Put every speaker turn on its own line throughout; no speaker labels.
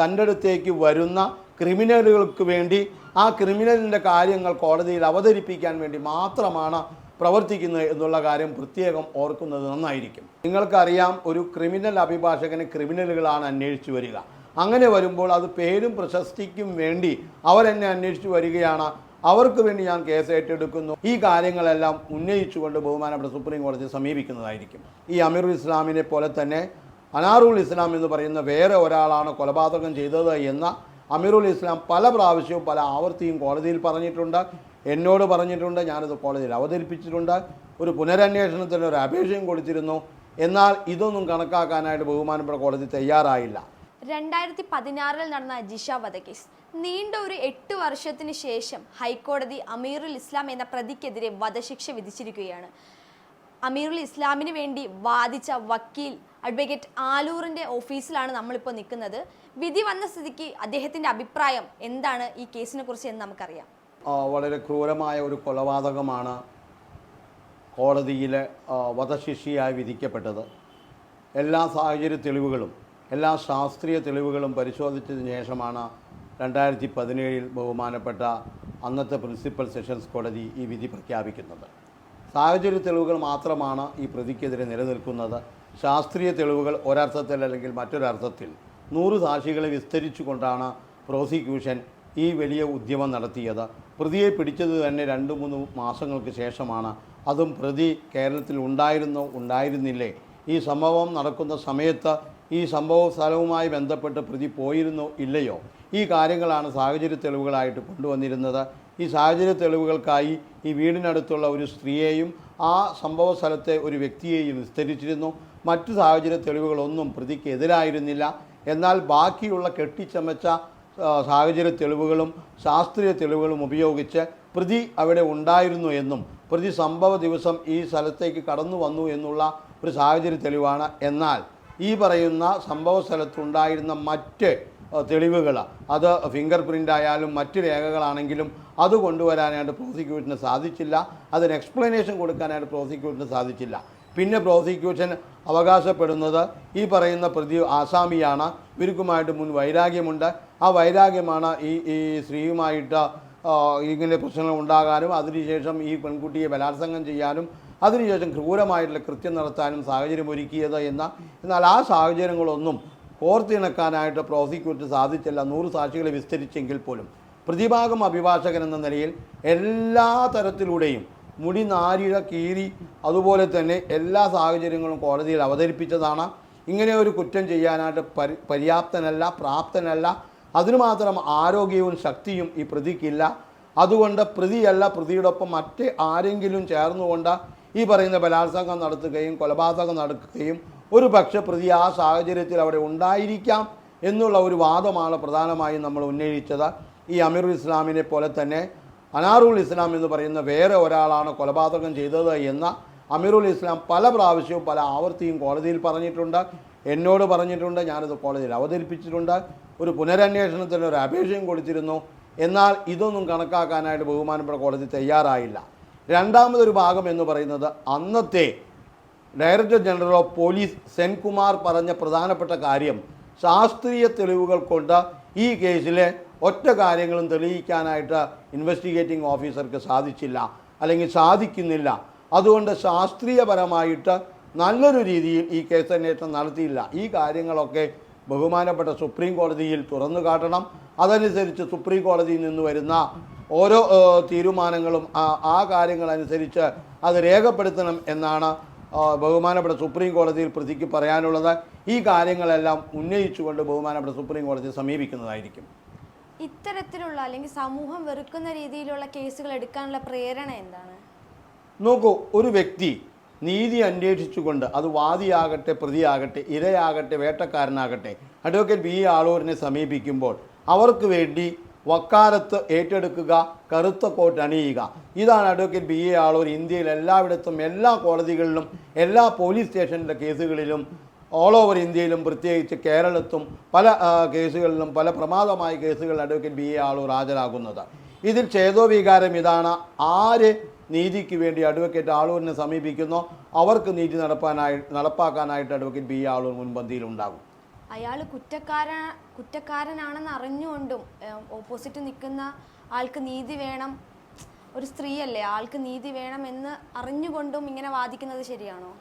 തന്റെ അടുത്തേക്ക് വരുന്ന ക്രിമിനലുകൾക്ക് വേണ്ടി ആ ക്രിമിനലിന്റെ കാര്യങ്ങൾ കോടതിയിൽ അവതരിപ്പിക്കാൻ വേണ്ടി മാത്രമാണ് പ്രവർത്തിക്കുന്നത് എന്നുള്ള കാര്യം പ്രത്യേകം ഓർക്കുന്നത് നന്നായിരിക്കും. നിങ്ങൾക്കറിയാം ഒരു ക്രിമിനൽ അഭിഭാഷകന് ക്രിമിനലുകളാണ് അന്വേഷിച്ചു വരിക. അങ്ങനെ വരുമ്പോൾ അത് പേരും പ്രശസ്തിക്കും വേണ്ടി അവരെന്നെ അന്വേഷിച്ചു വരികയാണ്. അവർക്ക് വേണ്ടി ഞാൻ കേസ് ഏറ്റെടുക്കുന്നു. ഈ കാര്യങ്ങളെല്ലാം ഉന്നയിച്ചുകൊണ്ട് ബഹുമാനപ്പെട്ട സുപ്രീം കോടതിയെ സമീപിക്കുന്നതായിരിക്കും. ഈ അമീർ ഇസ്ലാമിനെ പോലെ തന്നെ അനാറുൽ ഇസ്ലാം എന്ന് പറയുന്ന വേറെ ഒരാളാണ് കൊലപാതകം ചെയ്തത് എന്ന അമീറുൽ ഇസ്ലാം പല പ്രാവശ്യവും പല ആവർത്തിയും കോടതിയിൽ പറഞ്ഞിട്ടുണ്ട്. എന്നോട് പറഞ്ഞിട്ടുണ്ട്. ഞാനത് കോടതിയിൽ അവതരിപ്പിച്ചിട്ടുണ്ട്. ഒരു പുനരന്വേഷണത്തിന് ഒരു അപേക്ഷയും കൊടുത്തിരുന്നു. എന്നാൽ ഇതൊന്നും കണക്കാക്കാനായിട്ട് ബഹുമാനപ്പെട്ട കോടതി തയ്യാറായില്ല.
രണ്ടായിരത്തി പതിനാറിൽ നടന്ന ജിഷ വധക്കേസ് നീണ്ട ഒരു എട്ട് വർഷത്തിന് ശേഷം ഹൈക്കോടതി അമീറുൽ ഇസ്ലാം എന്ന പ്രതിക്കെതിരെ വധശിക്ഷ വിധിച്ചിരിക്കുകയാണ്. അമീറുൽ ഇസ്ലാമിന് വേണ്ടി വാദിച്ച വക്കീൽ അഡ്വക്കേറ്റ് ആലൂറിന്റെ ഓഫീസിലാണ് നമ്മളിപ്പോൾ നിൽക്കുന്നത്. വിധി വന്ന സ്ഥിതിക്ക് അദ്ദേഹത്തിന്റെ അഭിപ്രായം എന്താണ് ഈ കേസിനെ കുറിച്ച് എന്ന് നമുക്കറിയാം.
വളരെ ക്രൂരമായ ഒരു കൊലപാതകമാണ് കോടതിയിൽ വധശിക്ഷയായി വിധിക്കപ്പെട്ടത്. എല്ലാ സാഹചര്യ തെളിവുകളും എല്ലാ ശാസ്ത്രീയ തെളിവുകളും പരിശോധിച്ചതിന് ശേഷമാണ് രണ്ടായിരത്തി പതിനേഴിൽ ബഹുമാനപ്പെട്ട അന്നത്തെ പ്രിൻസിപ്പൽ സെഷൻസ് കോടതി ഈ വിധി പ്രഖ്യാപിക്കുന്നത്. സാഹചര്യ തെളിവുകൾ മാത്രമാണ് ഈ പ്രതിക്കെതിരെ നിലനിൽക്കുന്നത്. ശാസ്ത്രീയ തെളിവുകൾ ഒരർത്ഥത്തിൽ അല്ലെങ്കിൽ മറ്റൊരർത്ഥത്തിൽ നൂറ് സാക്ഷികളെ വിസ്തരിച്ചുകൊണ്ടാണ് പ്രോസിക്യൂഷൻ ഈ വലിയ ഉദ്യമം നടത്തിയത്. പ്രതിയെ പിടിച്ചത് തന്നെ രണ്ട് മൂന്ന് മാസങ്ങൾക്ക് ശേഷമാണ്. അതും പ്രതി കേരളത്തിൽ ഉണ്ടായിരുന്നോ ഉണ്ടായിരുന്നില്ലേ? ഈ സംഭവം നടക്കുന്ന സമയത്ത് ഈ സംഭവ സ്ഥലവുമായി ബന്ധപ്പെട്ട് പ്രതി പോയിരുന്നോ ഇല്ലയോ? ഈ കാര്യങ്ങളാണ് സാഹചര്യ തെളിവുകളായിട്ട് കൊണ്ടുവന്നിരുന്നത്. ഈ സാഹചര്യ തെളിവുകൾക്കായി ഈ വീടിനടുത്തുള്ള ഒരു സ്ത്രീയെയും ആ സംഭവ സ്ഥലത്തെ ഒരു വ്യക്തിയെയും വിസ്തരിച്ചിരുന്നു. മറ്റു സാഹചര്യ തെളിവുകളൊന്നും പ്രതിക്ക് എതിരായിരുന്നില്ല. എന്നാൽ ബാക്കിയുള്ള കെട്ടിച്ചമച്ച സാഹചര്യ തെളിവുകളും ശാസ്ത്രീയ തെളിവുകളും ഉപയോഗിച്ച് പ്രതി അവിടെ ഉണ്ടായിരുന്നു എന്നും പ്രതി സംഭവ ദിവസം ഈ സ്ഥലത്തേക്ക് കടന്നു വന്നു എന്നുള്ള ഒരു സാഹചര്യ തെളിവാണ്. എന്നാൽ ഈ പറയുന്ന സംഭവ സ്ഥലത്തുണ്ടായിരുന്ന മറ്റ് തെളിവുകൾ അത് ഫിംഗർ പ്രിന്റ് ആയാലും മറ്റ് രേഖകളാണെങ്കിലും അത് കൊണ്ടുവരാനായിട്ട് പ്രോസിക്യൂഷന് സാധിച്ചില്ല. അതിന് എക്സ്പ്ലനേഷൻ കൊടുക്കാനായിട്ട് പ്രോസിക്യൂഷന് സാധിച്ചില്ല. പിന്നെ പ്രോസിക്യൂഷൻ അവകാശപ്പെടുന്നത് ഈ പറയുന്ന പ്രതി ആസാമിയാണ്. ഇവർക്കുമായിട്ട് മുൻ വൈരാഗ്യമുണ്ട്. ആ വൈരാഗ്യമാണ് ഈ ഈ സ്ത്രീയുമായിട്ട് ഇങ്ങനെ പ്രശ്നങ്ങൾ ഉണ്ടാകാനും അതിനുശേഷം ഈ പെൺകുട്ടിയെ ബലാത്സംഗം ചെയ്യാനും അതിനുശേഷം ക്രൂരമായിട്ടുള്ള കൃത്യം നടത്താനും സാഹചര്യം ഒരുക്കിയത് എന്ന എന്നാൽ ആ സാഹചര്യങ്ങളൊന്നും കോർത്തിണക്കാനായിട്ട് പ്രോസിക്യൂട്ട് സാധിച്ചില്ല. നൂറ് സാക്ഷികളെ വിസ്തരിച്ചെങ്കിൽ പോലും. പ്രതിഭാഗം അഭിഭാഷകൻ എന്ന നിലയിൽ എല്ലാ തരത്തിലൂടെയും മുടി നാരിഴ കീറി അതുപോലെ തന്നെ എല്ലാ സാഹചര്യങ്ങളും കോടതിയിൽ അവതരിപ്പിച്ചതാണ്. ഇങ്ങനെ ഒരു കുറ്റം ചെയ്യാനായിട്ട് പരി പര്യാപ്തനല്ല പ്രാപ്തനല്ല. അതിനു മാത്രം ആരോഗ്യവും ശക്തിയും ഈ പ്രതിക്കില്ല. അതുകൊണ്ട് പ്രതിയല്ല പ്രതിയോടൊപ്പം മറ്റ് ആരെങ്കിലും ചേർന്നുകൊണ്ട് ഈ പറയുന്ന ബലാത്സംഗം നടത്തുകയും കൊലപാതകം നടക്കുകയും ഒരു പക്ഷെ പ്രതി ആ സാഹചര്യത്തിൽ അവിടെ ഉണ്ടായിരിക്കാം എന്നുള്ള ഒരു വാദമാണ് പ്രധാനമായും നമ്മൾ ഉന്നയിച്ചത്. ഈ അമീറുൽ ഇസ്ലാമിനെ പോലെ തന്നെ അനാറുൽ ഇസ്ലാം എന്ന് പറയുന്ന വേറെ ഒരാളാണ് കൊലപാതകം ചെയ്തത് എന്ന അമീറുൽ ഇസ്ലാം പല പ്രാവശ്യവും പല ആവർത്തിയും കോടതിയിൽ പറഞ്ഞിട്ടുണ്ട്. എന്നോട് പറഞ്ഞിട്ടുണ്ട്. ഞാനത് കോടതിയിൽ അവതരിപ്പിച്ചിട്ടുണ്ട്. ഒരു പുനരന്വേഷണത്തിന് ഒരു അപേക്ഷയും കൊടുത്തിരുന്നു. എന്നാൽ ഇതൊന്നും കണക്കാക്കാനായിട്ട് ബഹുമാനപ്പെട്ട കോടതി തയ്യാറായില്ല. രണ്ടാമതൊരു ഭാഗം എന്ന് പറയുന്നത് അന്നത്തെ director general of police Senkumar പറഞ്ഞ പ്രധാനപ്പെട്ട കാര്യം ശാസ്ത്രീയ തെളിവുകൾ കൊണ്ട് ഈ കേസിലെ ഒറ്റ കാര്യങ്ങളും തെളിയിക്കാനായിട്ട് ഇൻവെസ്റ്റിഗേറ്റിംഗ് ഓഫീസർക്ക് സാധിച്ചില്ല അല്ലെങ്കിൽ സാധിക്കുന്നില്ല. അതുകൊണ്ട് ശാസ്ത്രീയപരമായിട്ട് നല്ലൊരു രീതിയിൽ ഈ കേസ് അന്വേഷണം നടത്തിയില്ല. ഈ കാര്യങ്ങളൊക്കെ ബഹുമാനപ്പെട്ട സുപ്രീം കോടതിയിൽ തുറന്നു കാട്ടണം. അതനുസരിച്ച് സുപ്രീം കോടതിയിൽ നിന്ന് വരുന്ന ഓരോ തീരുമാനങ്ങളും ആ- കാര്യങ്ങളനുസരിച്ച് അത് രേഖപ്പെടുത്തണം എന്നാണ് ബഹുമാനപ്പെട്ട സുപ്രീം കോടതിയിൽ പ്രതിക്ക് പറയാനുള്ളത്. ഈ കാര്യങ്ങളെല്ലാം ഉന്നയിച്ചുകൊണ്ട് ബഹുമാനപ്പെട്ട സുപ്രീം കോടതി സമീപിക്കുന്നതായിരിക്കും.
ഇത്തരത്തിലുള്ള അല്ലെങ്കിൽ സമൂഹം വെറുക്കുന്ന രീതിയിലുള്ള കേസുകൾ എടുക്കാനുള്ള പ്രേരണ എന്താണ്?
നോക്കൂ ഒരു വ്യക്തി നീതി അന്വേഷിച്ചുകൊണ്ട് അത് വാദിയാകട്ടെ പ്രതിയാകട്ടെ ഇരയാകട്ടെ വേട്ടക്കാരനാകട്ടെ അഡ്വക്കേറ്റ് ബി ആളൂരിനെ സമീപിക്കുമ്പോൾ അവർക്ക് വേണ്ടി വക്കാലത്ത് ഏറ്റെടുക്കുക കറുത്ത കോട്ട് അണിയുക. ഇതാണ് അഡ്വക്കേറ്റ് ബി എ ആളൂർ ഇന്ത്യയിൽ എല്ലായിടത്തും എല്ലാ കോടതികളിലും എല്ലാ പോലീസ് സ്റ്റേഷനിലെ കേസുകളിലും ഓൾ ഓവർ ഇന്ത്യയിലും പ്രത്യേകിച്ച് കേരളത്തും പല കേസുകളിലും പല പ്രമാദമായ കേസുകളിൽ അഡ്വക്കേറ്റ് ബി എ ആളൂർ ഹാജരാകുന്നത്. ഇതിൽ ചേതോവികാരം ഇതാണ്. ആര് നീതിക്ക് വേണ്ടി അഡ്വക്കേറ്റ് ആളൂരിനെ സമീപിക്കുന്നോ അവർക്ക് നീതി നടപ്പാനായി നടപ്പാക്കാനായിട്ട് അഡ്വക്കേറ്റ് ബി ആളൂർ മുൻപന്തിയിലുണ്ടാകും.
അയാൾ കുറ്റക്കാര കുറ്റക്കാരനാണെന്ന് അറിഞ്ഞുകൊണ്ടും ഓപ്പോസിറ്റ് നിൽക്കുന്ന ആൾക്ക് നീതി വേണം. ഒരു സ്ത്രീയല്ലേ ആൾക്ക് നീതി വേണം എന്ന് അറിഞ്ഞുകൊണ്ടും ഇങ്ങനെ വാദിക്കുന്നത് ശരിയാണോ?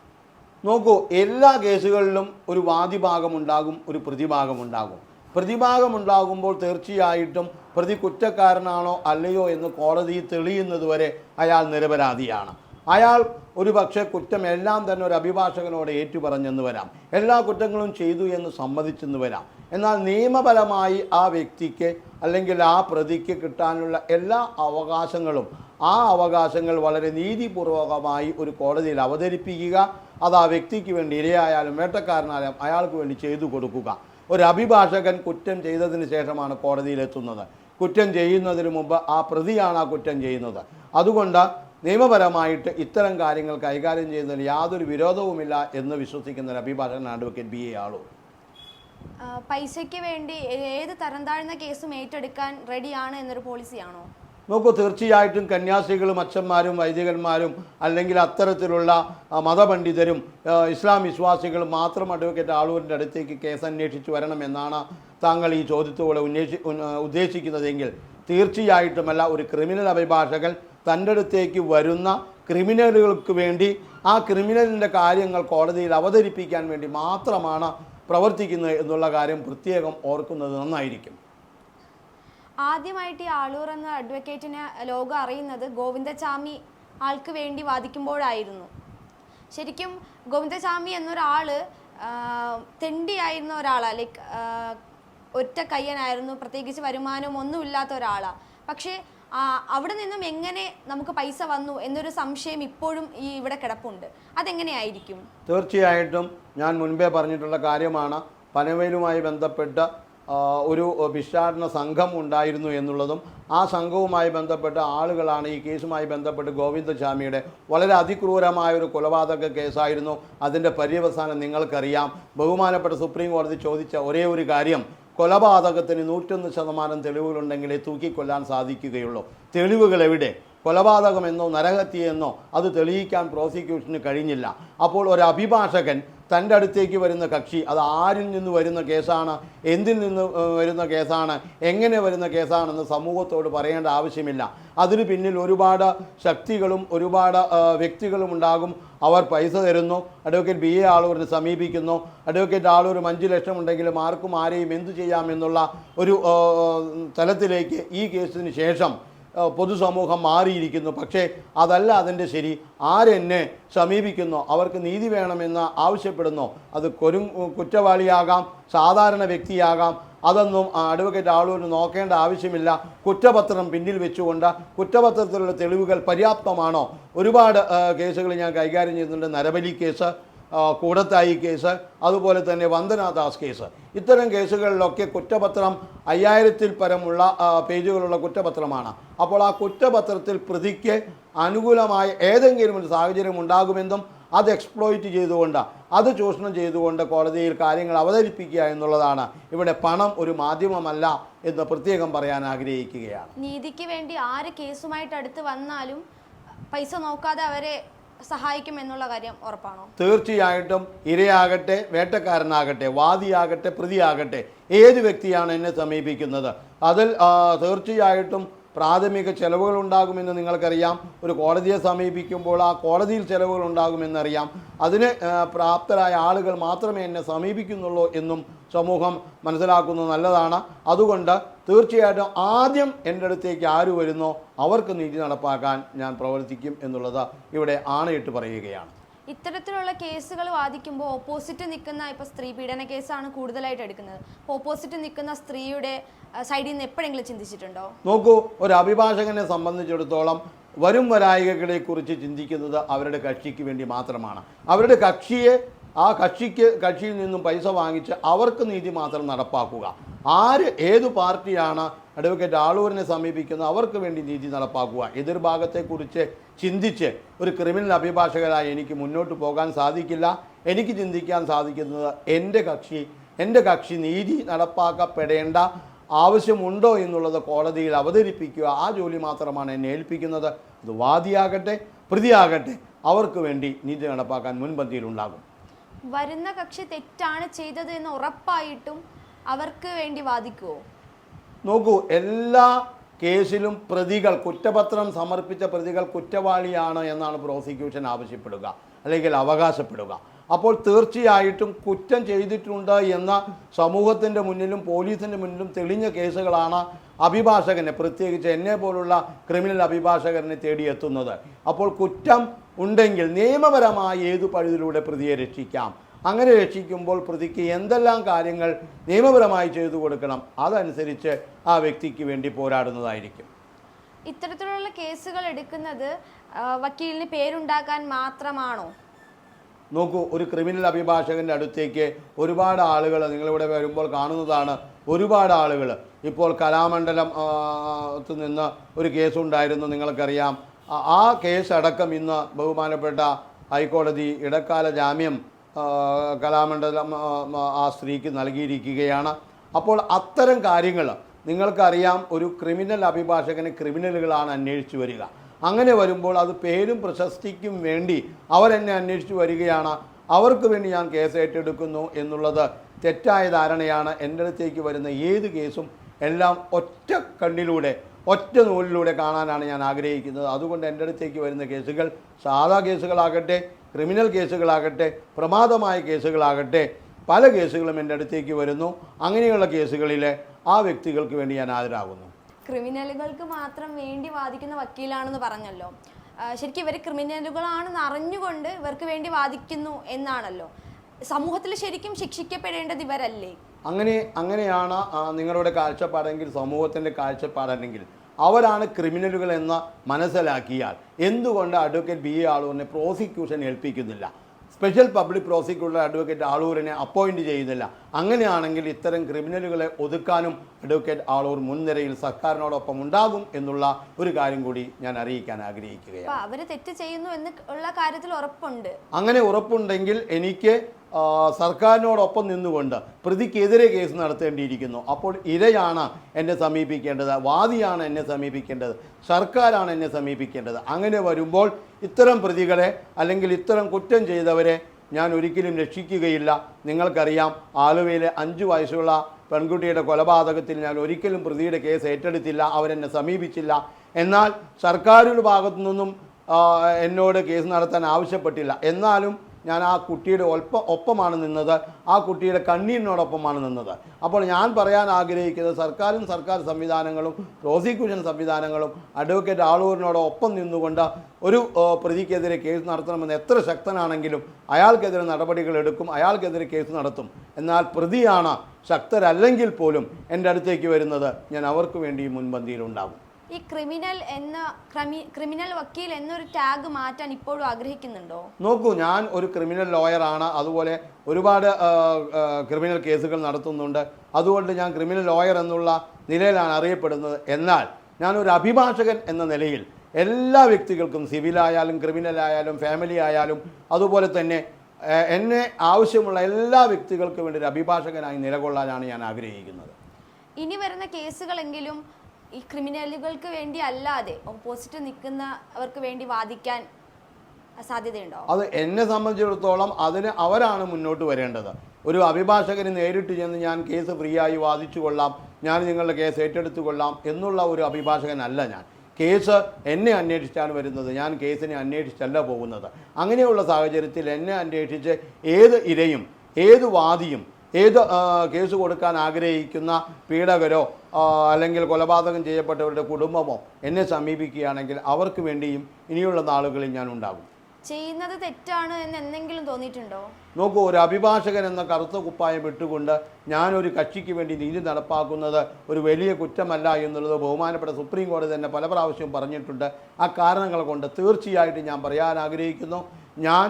നോക്കൂ എല്ലാ കേസുകളിലും ഒരു വാദിഭാഗമുണ്ടാകും ഒരു പ്രതിഭാഗമുണ്ടാകും. പ്രതിഭാഗമുണ്ടാകുമ്പോൾ തീർച്ചയായിട്ടും പ്രതി കുറ്റക്കാരനാണോ അല്ലയോ എന്ന് കോടതി തെളിയുന്നതുവരെ അയാൾ നിരപരാധിയാണ്. അയാൾ ഒരു പക്ഷേ കുറ്റം എല്ലാം തന്നെ ഒരു അഭിഭാഷകനോട് ഏറ്റുപറഞ്ഞെന്ന് വരാം. എല്ലാ കുറ്റങ്ങളും ചെയ്തു എന്ന് സമ്മതിച്ചെന്ന് വരാം. എന്നാൽ നിയമപരമായി ആ വ്യക്തിക്ക് അല്ലെങ്കിൽ ആ പ്രതിക്ക് കിട്ടാനുള്ള എല്ലാ അവകാശങ്ങളും ആ അവകാശങ്ങൾ വളരെ നീതിപൂർവകമായി ഒരു കോടതിയിൽ അവതരിപ്പിക്കുക അത് ആ വ്യക്തിക്ക് വേണ്ടി ഇരയായാലും വേട്ടക്കാരനായാലും അയാൾക്ക് വേണ്ടി ചെയ്തു കൊടുക്കുക. ഒരു അഭിഭാഷകൻ കുറ്റം ചെയ്തതിന് ശേഷമാണ് കോടതിയിലെത്തുന്നത്. കുറ്റം ചെയ്യുന്നതിന് മുമ്പ് ആ പ്രതിയാണ് ആ കുറ്റം ചെയ്യുന്നത്. അതുകൊണ്ട് നിയമപരമായിട്ട് ഇത്തരം കാര്യങ്ങൾ കൈകാര്യം ചെയ്യുന്നതിൽ യാതൊരു വിരോധവുമില്ല എന്ന് വിശ്വസിക്കുന്ന ഒരു അഭിഭാഷകൻ അഡ്വക്കേറ്റ് ബി എ ആളൂർ.
പൈസയ്ക്ക് വേണ്ടി ഏത് തരം താഴ്ന്ന കേസും ഏറ്റെടുക്കാൻ റെഡിയാണ് എന്നൊരു പോളിസിയാണോ
നോക്കൂ തീർച്ചയായിട്ടും കന്യാസ്ത്രീകളും അച്ഛന്മാരും വൈദികന്മാരും അല്ലെങ്കിൽ അത്തരത്തിലുള്ള മതപണ്ഡിതരും ഇസ്ലാം വിശ്വാസികളും മാത്രം അഡ്വക്കേറ്റ് ആളൂരിന്റെ അടുത്തേക്ക് കേസ് അന്വേഷിച്ച് വരണമെന്നാണ് താങ്കൾ ഈ ചോദ്യത്തോടെ ഉന്നയിച്ച് ഉന്ന- ഉദ്ദേശിക്കുന്നതെങ്കിൽ തീർച്ചയായിട്ടുമല്ല ഒരു ക്രിമിനൽ അഭിഭാഷകൻ തന്റെ അടുത്തേക്ക് വരുന്ന ക്രിമിനലുകൾക്ക് വേണ്ടി ആ ക്രിമിനലിന്റെ കാര്യങ്ങൾ കോടതിയിൽ അവതരിപ്പിക്കാൻ വേണ്ടി മാത്രമാണ് പ്രവർത്തിക്കുന്നത് എന്നുള്ള കാര്യം പ്രത്യേകം ഓർക്കുന്നത് നന്നായിരിക്കും.
ആദ്യമായിട്ട് ഈ ആളൂർ എന്ന അഡ്വക്കേറ്റിനെ ലോകം അറിയുന്നത് ഗോവിന്ദചാമി ആൾക്ക് വേണ്ടി വാദിക്കുമ്പോഴായിരുന്നു. ശരിക്കും ഗോവിന്ദചാമി എന്നൊരാൾ ആ, തെണ്ടിയായിരുന്ന ഒരാളാണ് ലൈക്ക് ഒറ്റ കയ്യനായിരുന്നു. പ്രത്യേകിച്ച് വരുമാനവും ഒന്നുമില്ലാത്ത ഒരാളാണ് പക്ഷേ അവിടെ നിന്നും എങ്ങനെ നമുക്ക് പൈസ വന്നു എന്നൊരു സംശയം ഇപ്പോഴും ഈ ഇവിടെ കിടപ്പുണ്ട്. അതെങ്ങനെയായിരിക്കും?
തീർച്ചയായിട്ടും ഞാൻ മുൻപേ പറഞ്ഞിട്ടുള്ള കാര്യമാണ്. പനവേലുമായി ബന്ധപ്പെട്ട് ഒരു ഭിക്ഷാടന സംഘം ഉണ്ടായിരുന്നു എന്നുള്ളതും ആ സംഘവുമായി ബന്ധപ്പെട്ട ആളുകളാണ് ഈ കേസുമായി ബന്ധപ്പെട്ട് ഗോവിന്ദസ്വാമിയുടെ വളരെ അതിക്രൂരമായ ഒരു കൊലപാതക കേസായിരുന്നു. അതിന്റെ പര്യവസാനം നിങ്ങൾക്കറിയാം. ബഹുമാനപ്പെട്ട സുപ്രീം കോടതി ചോദിച്ച ഒരേ ഒരു കാര്യം കൊലപാതകത്തിന് നൂറ്റൊന്ന് ശതമാനം തെളിവുകളുണ്ടെങ്കിലേ തൂക്കിക്കൊല്ലാൻ സാധിക്കുകയുള്ളൂ. തെളിവുകൾ എവിടെ? കൊലപാതകമെന്നോ നരഹത്യയെന്നോ അത് തെളിയിക്കാൻ പ്രോസിക്യൂഷന് കഴിഞ്ഞില്ല. അപ്പോൾ ഒരു അഭിഭാഷകൻ തന്റെ അടുത്തേക്ക് വരുന്ന കക്ഷി അത് ആരിൽ നിന്ന് വരുന്ന കേസാണ് എന്തിൽ നിന്ന് വരുന്ന കേസാണ് എങ്ങനെ വരുന്ന കേസാണെന്ന് സമൂഹത്തോട് പറയേണ്ട ആവശ്യമില്ല. അതിന് പിന്നിൽ ഒരുപാട് ശക്തികളും ഒരുപാട് വ്യക്തികളും ഉണ്ടാകും. അവർ പൈസ തരുന്നു. അഡ്വക്കേറ്റ് ബി എ ആളൂരിനെ സമീപിക്കുന്നു. അഡ്വക്കേറ്റ് ആളൂർ അഞ്ച് ലക്ഷം ഉണ്ടെങ്കിലും ആർക്കും ആരെയും എന്തു ചെയ്യാമെന്നുള്ള ഒരു തലത്തിലേക്ക് ഈ കേസിന് ശേഷം പൊതുസമൂഹം മാറിയിരിക്കുന്നു. പക്ഷേ അതല്ല അതിന്റെ ശരി. ആരെന്നെ സമീപിക്കുന്നു? അവർക്ക് നീതി വേണമെന്ന് ആവശ്യപ്പെടുന്നു. അത് കൊരു കുറ്റവാളിയാകാം സാധാരണ വ്യക്തിയാകാം. അതൊന്നും അഡ്വക്കേറ്റ് ആളൂരിന് നോക്കേണ്ട ആവശ്യമില്ല. കുറ്റപത്രം പിന്നിൽ വെച്ചുകൊണ്ട് കുറ്റപത്രത്തിലുള്ള തെളിവുകൾ പര്യാപ്തമാണോ? ഒരുപാട് കേസുകൾ ഞാൻ കൈകാര്യം ചെയ്യുന്നുണ്ട് നരബലി കേസ് കൂടത്തായി കേസ് അതുപോലെ തന്നെ വന്ദനാദാസ് കേസ്. ഇത്തരം കേസുകളിലൊക്കെ കുറ്റപത്രം അയ്യായിരത്തിൽ പരമുള്ള പേജുകളുള്ള കുറ്റപത്രമാണ്. അപ്പോൾ ആ കുറ്റപത്രത്തിൽ പ്രതിക്ക് അനുകൂലമായ ഏതെങ്കിലും ഒരു സാഹചര്യം ഉണ്ടാകുമെന്നും അത് എക്സ്പ്ലോയിറ്റ് ചെയ്തുകൊണ്ട് അത് ചൂഷണം ചെയ്തുകൊണ്ട് കോടതിയിൽ കാര്യങ്ങൾ അവതരിപ്പിക്കുക എന്നുള്ളതാണ്. ഇവിടെ പണം ഒരു മാധ്യമമല്ല എന്ന് പ്രത്യേകം പറയാൻ ആഗ്രഹിക്കുകയാണ്.
നീതിക്ക് വേണ്ടി ആര് കേസുമായിട്ട് അടുത്ത് വന്നാലും പൈസ നോക്കാതെ അവരെ സഹായിക്കും എന്നുള്ള കാര്യം ഉറപ്പാണോ?
തീർച്ചയായിട്ടും ഇരയാകട്ടെ വേട്ടക്കാരനാകട്ടെ വാദിയാകട്ടെ പ്രതിയാകട്ടെ ഏത് വ്യക്തിയാണ് എന്നെ സമീപിക്കുന്നത്? അതിൽ തീർച്ചയായിട്ടും പ്രാഥമിക ചെലവുകൾ ഉണ്ടാകുമെന്ന് നിങ്ങൾക്കറിയാം. ഒരു കോടതിയെ സമീപിക്കുമ്പോൾ ആ കോടതിയിൽ ചെലവുകൾ ഉണ്ടാകുമെന്നറിയാം അതിന് പ്രാപ്തരായ ആളുകൾ മാത്രമേ എന്നെ സമീപിക്കുന്നുള്ളൂ എന്നും സമൂഹം മനസ്സിലാക്കുന്നത് നല്ലതാണ്. അതുകൊണ്ട് തീർച്ചയായിട്ടും ആദ്യം എന്റെ അടുത്തേക്ക് ആര് വരുന്നോ അവർക്ക് നീതി നടപ്പാക്കാൻ ഞാൻ പ്രവർത്തിക്കും എന്നുള്ളത് ഇവിടെ ആണയിട്ട് പറയുകയാണ്.
ഇത്തരത്തിലുള്ള കേസുകൾ വാദിക്കുമ്പോൾ ഓപ്പോസിറ്റ് നിൽക്കുന്ന ഇപ്പോൾ സ്ത്രീ പീഡന കേസാണ് കൂടുതലായിട്ട് എടുക്കുന്നത്. അപ്പോൾ ഓപ്പോസിറ്റ് നിൽക്കുന്ന സ്ത്രീയുടെ സൈഡിൽ നിന്ന് എപ്പോഴെങ്കിലും ചിന്തിച്ചിട്ടുണ്ടോ?
നോക്കൂ ഒരു അഭിഭാഷകനെ സംബന്ധിച്ചിടത്തോളം വരും വരായികകളെ കുറിച്ച് ചിന്തിക്കുന്നത് അവരുടെ കക്ഷിക്ക് വേണ്ടി മാത്രമാണ്. അവരുടെ കക്ഷിയെ ആ കക്ഷിക്ക് കക്ഷിയിൽ നിന്നും പൈസ വാങ്ങിച്ച് അവർക്ക് നീതി മാത്രം നടപ്പാക്കുക. ആര് ഏതു പാർട്ടിയാണ് അഡ്വക്കേറ്റ് ആളൂരിനെ സമീപിക്കുന്നത്? അവർക്ക് വേണ്ടി നീതി നടപ്പാക്കുക. എതിർഭാഗത്തെക്കുറിച്ച് ചിന്തിച്ച് ഒരു ക്രിമിനൽ അഭിഭാഷകരായി എനിക്ക് മുന്നോട്ട് പോകാൻ സാധിക്കില്ല. എനിക്ക് ചിന്തിക്കാൻ സാധിക്കുന്നത് എന്റെ കക്ഷി എന്റെ കക്ഷി നീതി നടപ്പാക്കപ്പെടേണ്ട ആവശ്യമുണ്ടോ എന്നുള്ളത് കോടതിയിൽ അവതരിപ്പിക്കുക. ആ ജോലി മാത്രമാണ് എന്നെ ഏൽപ്പിക്കുന്നത്. അത് വാദിയാകട്ടെ പ്രതിയാകട്ടെ അവർക്ക് വേണ്ടി നീതി നടപ്പാക്കാൻ മുൻപന്തിയിലുണ്ടാകും.
വരുന്ന കക്ഷി തെറ്റാണ് ചെയ്തത് എന്ന് ഉറപ്പായിട്ടും അവർക്ക് വേണ്ടി വാദിക്കുവോ?
നോക്കൂ എല്ലാ കേസിലും പ്രതികൾ കുറ്റപത്രം സമർപ്പിച്ച പ്രതികൾ കുറ്റവാളിയാണ് എന്നാണ് പ്രോസിക്യൂഷൻ ആവശ്യപ്പെടുക അല്ലെങ്കിൽ അവകാശപ്പെടുക. അപ്പോൾ തീർച്ചയായിട്ടും കുറ്റം ചെയ്തിട്ടുണ്ട് എന്ന സമൂഹത്തിന്റെ മുന്നിലും പോലീസിന്റെ മുന്നിലും തെളിഞ്ഞ കേസുകളാണ് അഭിഭാഷകനെ പ്രത്യേകിച്ച് എന്നെ പോലുള്ള ക്രിമിനൽ അഭിഭാഷകനെ തേടിയെത്തുന്നത്. അപ്പോൾ കുറ്റം ഉണ്ടെങ്കിൽ നിയമപരമായി ഏതു പഴുതിലൂടെ പ്രതിയെ രക്ഷിക്കാം? അങ്ങനെ രക്ഷിക്കുമ്പോൾ പ്രതിക്ക് എന്തെല്ലാം കാര്യങ്ങൾ നിയമപരമായി ചെയ്തു കൊടുക്കണം അതനുസരിച്ച് ആ വ്യക്തിക്ക് വേണ്ടി പോരാടുന്നതായിരിക്കും.
ഇത്തരത്തിലുള്ള കേസുകൾ എടുക്കുന്നത് വക്കീലിന് പേരുണ്ടാക്കാൻ മാത്രമാണോ?
നോക്കൂ ഒരു ക്രിമിനൽ അഭിഭാഷകന്റെ അടുത്തേക്ക് ഒരുപാട് ആളുകൾ നിങ്ങളിവിടെ വരുമ്പോൾ കാണുന്നതാണ് ഒരുപാട് ആളുകൾ ഇപ്പോൾ കലാമണ്ഡലം നിന്ന് ഒരു കേസുണ്ടായിരുന്നു നിങ്ങൾക്കറിയാം. ആ- കേസ് അടക്കം ഇന്ന് ബഹുമാനപ്പെട്ട ഹൈക്കോടതി ഇടക്കാല ജാമ്യം കലാമണ്ഡലം ആ, സ്ത്രീക്ക് നൽകിയിരിക്കുകയാണ്. അപ്പോൾ അത്തരം കാര്യങ്ങൾ നിങ്ങൾക്കറിയാം ഒരു ക്രിമിനൽ അഭിഭാഷകന് ക്രിമിനലുകളാണ് അന്വേഷിച്ചു വരിക. അങ്ങനെ വരുമ്പോൾ അത് പേരും പ്രശസ്തിക്കും വേണ്ടി അവരെന്നെ അന്വേഷിച്ചു വരികയാണ്. അവർക്ക് വേണ്ടി ഞാൻ കേസ് ഏറ്റെടുക്കുന്നു എന്നുള്ളത് തെറ്റായ ധാരണയാണ്. എന്റെ അടുത്തേക്ക് വരുന്ന ഏത് കേസും എല്ലാം ഒറ്റ കണ്ണിലൂടെ ഒറ്റ നൂലിലൂടെ കാണാനാണ് ഞാൻ ആഗ്രഹിക്കുന്നത്. അതുകൊണ്ട് എന്റെ അടുത്തേക്ക് വരുന്ന കേസുകൾ സാധാ കേസുകളാകട്ടെ ക്രിമിനൽ കേസുകളാകട്ടെ പ്രമാദമായ കേസുകളാകട്ടെ പല കേസുകളും എന്റെ അടുത്തേക്ക് വരുന്നു. അങ്ങനെയുള്ള കേസുകളിൽ ആ വ്യക്തികൾക്ക് വേണ്ടി ഞാൻ ഹാജരാകുന്നു.
ക്രിമിനലുകൾക്ക് മാത്രം വേണ്ടി വാദിക്കുന്ന വക്കീലാണെന്ന് പറഞ്ഞല്ലോ. ശരിക്കും ഇവർ ക്രിമിനലുകളാണെന്ന് അറിഞ്ഞുകൊണ്ട് ഇവർക്ക് വേണ്ടി വാദിക്കുന്നു എന്നാണല്ലോ. സമൂഹത്തിൽ ശരിക്കും ശിക്ഷിക്കപ്പെടേണ്ടത് ഇവരല്ലേ?
അങ്ങനെ അങ്ങനെയാണ് നിങ്ങളുടെ കാഴ്ചപ്പാടെങ്കിൽ സമൂഹത്തിന്റെ കാഴ്ചപ്പാടെങ്കിൽ അവരാണ് ക്രിമിനലുകൾ എന്ന് മനസ്സിലാക്കിയാൽ എന്തുകൊണ്ട് അഡ്വക്കേറ്റ് ബി എ ആളൂരിനെ പ്രോസിക്യൂഷൻ ഏൽപ്പിക്കുന്നില്ല? സ്പെഷ്യൽ പബ്ലിക് പ്രോസിക്യൂട്ടർ അഡ്വക്കേറ്റ് ആളൂരിനെ അപ്പോയിന്റ് ചെയ്യുന്നില്ല. അങ്ങനെയാണെങ്കിൽ ഇത്തരം ക്രിമിനലുകളെ ഒതുക്കാനും അഡ്വക്കേറ്റ് ആളൂർ മുൻനിരയിൽ സർക്കാരിനോടൊപ്പം ഉണ്ടാകും എന്നുള്ള ഒരു കാര്യം കൂടി ഞാൻ അറിയിക്കാൻ ആഗ്രഹിക്കുകയാണ്.
അവർ തെറ്റ് ചെയ്യുന്നു എന്ന് ഉള്ള കാര്യത്തിൽ ഉറപ്പുണ്ട്.
അങ്ങനെ ഉറപ്പുണ്ടെങ്കിൽ എനിക്ക് സർക്കാരിനോടൊപ്പം നിന്നുകൊണ്ട് പ്രതിക്കെതിരെ കേസ് നടത്തേണ്ടിയിരിക്കുന്നു. അപ്പോൾ ഇരയാണ് എന്നെ സമീപിക്കേണ്ടത്. വാദിയാണ് എന്നെ സമീപിക്കേണ്ടത്. സർക്കാരാണ് എന്നെ സമീപിക്കേണ്ടത്. അങ്ങനെ വരുമ്പോൾ ഇത്തരം പ്രതികളെ അല്ലെങ്കിൽ ഇത്തരം കുറ്റം ചെയ്തവരെ ഞാൻ ഒരിക്കലും രക്ഷിക്കുകയില്ല. നിങ്ങൾക്കറിയാം ആലുവയിലെ അഞ്ച് വയസ്സുള്ള പെൺകുട്ടിയുടെ കൊലപാതകത്തിൽ ഞാൻ ഒരിക്കലും പ്രതിയുടെ കേസ് ഏറ്റെടുത്തില്ല അവരെന്നെ സമീപിച്ചില്ല. എന്നാൽ സർക്കാരിന്റെ ഭാഗത്തു നിന്നും എന്നോട് കേസ് നടത്താൻ ആവശ്യപ്പെട്ടില്ല. എന്നാലും ഞാൻ ആ കുട്ടിയുടെ ഒൽപ്പ ഒപ്പമാണ് നിന്നത് ആ കുട്ടിയുടെ കണ്ണീരിനോടൊപ്പമാണ് നിന്നത്. അപ്പോൾ ഞാൻ പറയാൻ ആഗ്രഹിക്കുന്നത് സർക്കാരും സർക്കാർ സംവിധാനങ്ങളും പ്രോസിക്യൂഷൻ സംവിധാനങ്ങളും അഡ്വക്കേറ്റ് ആളൂരിനോടൊപ്പം നിന്നുകൊണ്ട് ഒരു പ്രതിക്കെതിരെ കേസ് നടത്തണമെന്ന് എത്ര ശക്തനാണെങ്കിലും അയാൾക്കെതിരെ നടപടികൾ എടുക്കും അയാൾക്കെതിരെ കേസ് നടത്തും. എന്നാൽ പ്രതിയാണ് ശക്തരല്ലെങ്കിൽ പോലും എന്റെ അടുത്തേക്ക് വരുന്നത്. ഞാൻ അവർക്ക് വേണ്ടി മുൻപന്തിയിലുണ്ടാകും
ഈ ക്രിമിനൽ എന്ന ക്രിമിനൽ വക്കീൽ എന്നൊരു ടാഗ് മാറ്റാൻ ഇപ്പോഴും ആഗ്രഹിക്കുന്നുണ്ടോ?
നോക്കൂ ഞാൻ ഒരു ക്രിമിനൽ ലോയർ ആണ്. അതുപോലെ ഒരുപാട് ക്രിമിനൽ കേസുകൾ നടത്തുന്നുണ്ട്. അതുകൊണ്ട് ഞാൻ ക്രിമിനൽ ലോയർ എന്നുള്ള നിലയിലാണ് അറിയപ്പെടുന്നത്. എന്നാൽ ഞാൻ ഒരു അഭിഭാഷകൻ എന്ന നിലയിൽ എല്ലാ വ്യക്തികൾക്കും സിവിലായാലും ക്രിമിനലായാലും ഫാമിലി ആയാലും അതുപോലെ തന്നെ എന്നെ ആവശ്യമുള്ള എല്ലാ വ്യക്തികൾക്കും വേണ്ടി ഒരു അഭിഭാഷകനായി നിലകൊള്ളാനാണ് ഞാൻ ആഗ്രഹിക്കുന്നത്.
ഇനി വരുന്ന കേസുകളെങ്കിലും ഈ ക്രിമിനലുകൾക്ക് വേണ്ടി അല്ലാതെ ഓപ്പോസിറ്റ് നിൽക്കുന്നവർക്ക് വേണ്ടി വാദിക്കാൻ സാധ്യതയുണ്ടോ?
അത് എന്നെ സംബന്ധിച്ചിടത്തോളം അതിന് അവരാണ് മുന്നോട്ട് വരേണ്ടത്. ഒരു അഭിഭാഷകന് നേരിട്ട് ചെന്ന് ഞാൻ കേസ് ഫ്രീ ആയി വാദിച്ചു കൊള്ളാം ഞാൻ നിങ്ങളുടെ കേസ് ഏറ്റെടുത്തു കൊള്ളാം എന്നുള്ള ഒരു അഭിഭാഷകനല്ല ഞാൻ. കേസ് എന്നെ അന്വേഷിച്ചാണ് വരുന്നത് ഞാൻ കേസിനെ അന്വേഷിച്ചല്ല പോകുന്നത്. അങ്ങനെയുള്ള സാഹചര്യത്തിൽ എന്നെ അന്വേഷിച്ച് ഏത് ഇരയും ഏത് വാദിയും ഏത് കേസ് കൊടുക്കാൻ ആഗ്രഹിക്കുന്ന പീഡകരോ അല്ലെങ്കിൽ കൊലപാതകം ചെയ്യപ്പെട്ടവരുടെ കുടുംബമോ എന്നെ സമീപിക്കുകയാണെങ്കിൽ അവർക്ക് വേണ്ടിയും ഇനിയുള്ള നാളുകളിൽ ഞാൻ ഉണ്ടാകും.
ചെയ്യുന്നത് തെറ്റാണ് എന്ന് എന്തെങ്കിലും തോന്നിയിട്ടുണ്ടോ?
നോക്കൂ ഒരു അഭിഭാഷകൻ എന്ന കറുത്ത കുപ്പായം ഇട്ടുകൊണ്ട് ഞാനൊരു കക്ഷിക്ക് വേണ്ടി നീതി നടപ്പാക്കുന്നത് ഒരു വലിയ കുറ്റമല്ല എന്നുള്ളത് ബഹുമാനപ്പെട്ട സുപ്രീം കോടതി തന്നെ പല പ്രാവശ്യവും പറഞ്ഞിട്ടുണ്ട്. ആ കാരണങ്ങൾ കൊണ്ട് തീർച്ചയായിട്ടും ഞാൻ പറയാൻ ആഗ്രഹിക്കുന്നു. ഞാൻ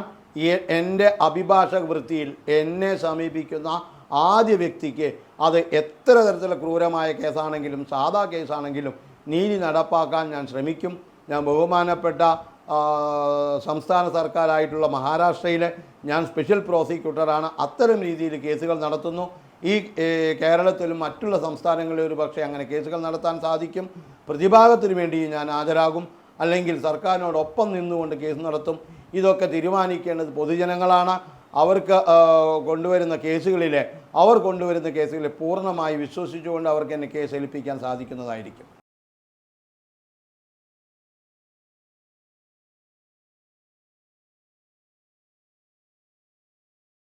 എന്റെ അഭിഭാഷക വൃത്തിയിൽ എന്നെ സമീപിക്കുന്ന ആദ്യ വ്യക്തിക്ക് അത് എത്ര തരത്തിലുള്ള ക്രൂരമായ കേസാണെങ്കിലും സാധാ കേസാണെങ്കിലും നീതി നടപ്പാക്കാൻ ഞാൻ ശ്രമിക്കും. ഞാൻ ബഹുമാനപ്പെട്ട സംസ്ഥാന സർക്കാരായിട്ടുള്ള മഹാരാഷ്ട്രയിലെ ഞാൻ സ്പെഷ്യൽ പ്രോസിക്യൂട്ടറാണ് അത്തരം രീതിയിൽ കേസുകൾ നടത്തുന്നു. ഈ കേരളത്തിലും മറ്റുള്ള സംസ്ഥാനങ്ങളിലും ഒരു പക്ഷേ അങ്ങനെ കേസുകൾ നടത്താൻ സാധിക്കും. പ്രതിഭാഗത്തിന് വേണ്ടി ഞാൻ ഹാജരാകും. അല്ലെങ്കിൽ സർക്കാരിനോടൊപ്പം നിന്നുകൊണ്ട് കേസ് നടത്തും. ഇതൊക്കെ തീരുമാനിക്കേണ്ടത് പൊതുജനങ്ങളാണ്. അവർക്ക് കൊണ്ടുവരുന്ന കേസുകളിലെ അവർ കൊണ്ടുവരുന്ന കേസുകളിൽ പൂർണമായി വിശ്വസിച്ചുകൊണ്ട് അവർക്ക് എന്നെ കേസ് ഏൽപ്പിക്കാൻ സാധിക്കുന്നതായിരിക്കും.